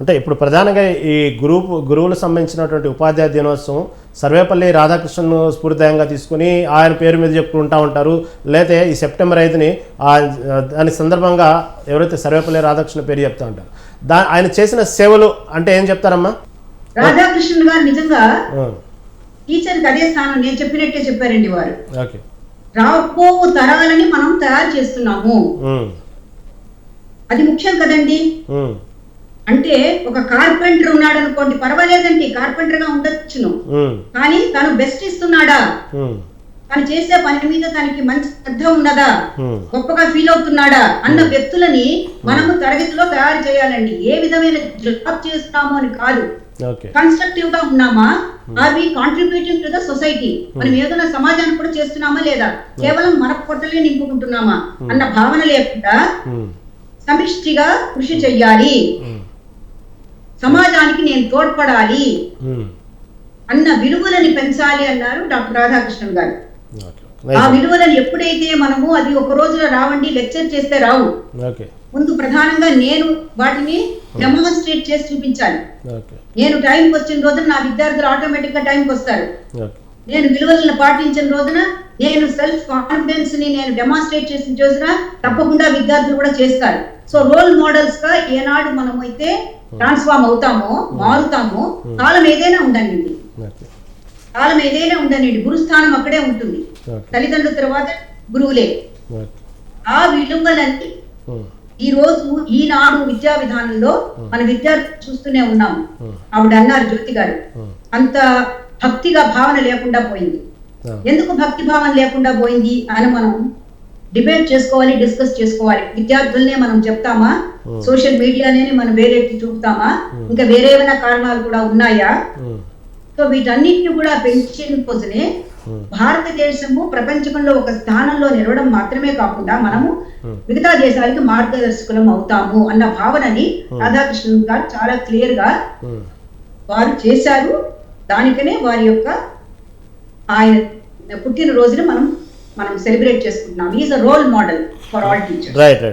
అంటే ఇప్పుడు ప్రధానంగా ఈ గ్రూప్ గురువులకు సంబంధించినటువంటి ఉపాధ్యాయ దినోత్సవం సర్వేపల్లి రాధాకృష్ణన్ స్ఫూర్తిదాయంగా తీసుకుని ఆయన పేరు మీద చెప్పుకుంటూ ఉంటారు. లేతే ఈ సెప్టెంబర్ ఐదుని దాని సందర్భంగా ఎవరైతే సర్వేపల్లి రాధాకృష్ణ పేరు చెప్తా ఉంటారు దా ఆయన చేసిన సేవలు అంటే ఏం చెప్తారమ్మా? రాధాకృష్ణన్ గారు నిజంగా ఆ, టీచర్కి అదే స్థానం నేను చెప్పినట్టే చెప్పారండి వారు. రాబోవు తరాలని మనం తయారు చేస్తున్నాము. అది ముఖ్యం కదండి. అంటే ఒక కార్పెంటర్ ఉన్నాడు అనుకోండి పర్వాలేదండి కార్పెంటర్గా ఉండొచ్చును. కానీ తను బెస్ట్ ఇస్తున్నాడా? తను చేసే పని మీద తనకి మంచి శ్రద్ధ ఉన్నదా? గొప్పగా ఫీల్ అవుతున్నాడా? అన్న వ్యక్తులని మనము తరగతిలో తయారు చేయాలండి. ఏ విధమైన జాబ్ చేస్తున్నాము అని కాదు. కన్స్ట్రక్టివ్గా ఉన్నామా? Are we contributing to the society మనం ఏదైనా సమాజానికి కూడా చేస్తున్నామా లేదా? కేవలం మన పొట్టలే నింపుకుంటున్నామా? అన్న భావన లేకుండా సమిష్టిగా కృషి చెయ్యాలి. సమాజానికి నేను తోడ్పడాలి ఉమ్, అన్న విలువలని పెంచాలి అన్నారు డాక్టర్ రాధాకృష్ణన్ గారు. ఆ విలువలను ఎప్పుడైతే మనము అది ఒక రోజులో రావండి లెక్చర్ చేస్తే రావు. ముందు ప్రధానంగా నేను వాటిని డెమాన్స్ట్రేట్ చేసి చూపించాలి. నేను టైంకి వచ్చిన రోజున నా విద్యార్థులు ఆటోమేటిక్గా టైంకి వస్తారు. నేను విలువలను పాటించిన రోజున నేను సెల్ఫ్ కాన్ఫిడెన్స్ని నేను డెమాన్స్ట్రేట్ చేసిన రోజున తప్పకుండా విద్యార్థులు కూడా చేస్తారు. సో రోల్ మోడల్స్గా ఏనాడు మనం అయితే ట్రాన్స్ఫార్మ్ అవుతామో మారుతామో కాలం ఏదైనా ఉండనివ్వండి ఓకే. కాలం ఏదైనా ఉండనివ్వండి గురుస్థానం అక్కడే ఉంటుంది. తల్లిదండ్రుల తర్వాత గురువులే. ఆ విలువలన్నీ ఉమ్, ఈ రోజు ఈనాడు విద్యా విధానంలో మన విద్యార్థులు చూస్తూనే ఉన్నాము. ఆవిడ అన్నారు జ్యోతి గారు. అంత భక్తిగా భావన లేకుండా పోయింది. ఎందుకు భక్తి భావన లేకుండా పోయింది అని మనం డిబేట్ చేసుకోవాలి డిస్కస్ చేసుకోవాలి విద్యార్థులనే మనం చెప్తామా. సోషల్ మీడియానే మనం వేరే చూపుతామా ఇంకా వేరే ఏమైనా కారణాలు కూడా ఉన్నాయా సో వీటన్నిటిని కూడా పెంచిన Hmm. భారతదేశము ప్రపంచంలో ఒక స్థానంలో నిలవడం మాత్రమే కాకుండా మనము. మిగతా దేశాలకు మార్గదర్శకులం అవుతాము అన్న భావనని రాధాకృష్ణన్ గారు చాలా క్లియర్గా. వారు చేశారు దానికనే వారి యొక్క ఆయన పుట్టినరోజున మనం మనం సెలబ్రేట్ చేసుకుంటున్నాం. Is a role model for all teachers right right